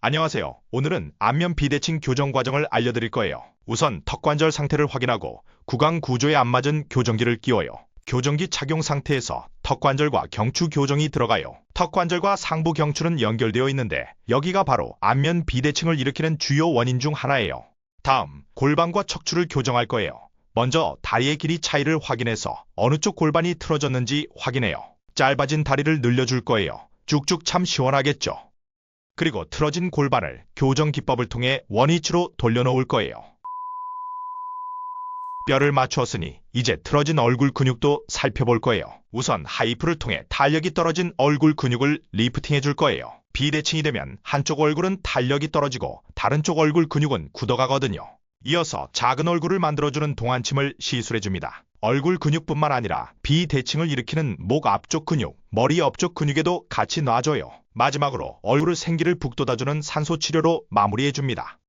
안녕하세요. 오늘은 안면 비대칭 교정 과정을 알려드릴 거예요. 우선 턱관절 상태를 확인하고 구강 구조에 안 맞은 교정기를 끼워요. 교정기 착용 상태에서 턱관절과 경추 교정이 들어가요. 턱관절과 상부 경추는 연결되어 있는데 여기가 바로 안면 비대칭을 일으키는 주요 원인 중 하나예요. 다음, 골반과 척추를 교정할 거예요. 먼저 다리의 길이 차이를 확인해서 어느 쪽 골반이 틀어졌는지 확인해요. 짧아진 다리를 늘려줄 거예요. 쭉쭉 참 시원하겠죠. 그리고 틀어진 골반을 교정 기법을 통해 원위치로 돌려놓을 거예요. 뼈를 맞추었으니 이제 틀어진 얼굴 근육도 살펴볼 거예요. 우선 하이프를 통해 탄력이 떨어진 얼굴 근육을 리프팅해 줄 거예요. 비대칭이 되면 한쪽 얼굴은 탄력이 떨어지고 다른 쪽 얼굴 근육은 굳어가거든요. 이어서 작은 얼굴을 만들어주는 동안침을 시술해 줍니다. 얼굴 근육뿐만 아니라 비대칭을 일으키는 목 앞쪽 근육, 머리 옆쪽 근육에도 같이 놔줘요. 마지막으로 얼굴의 생기를 북돋아주는 산소 치료로 마무리해 줍니다.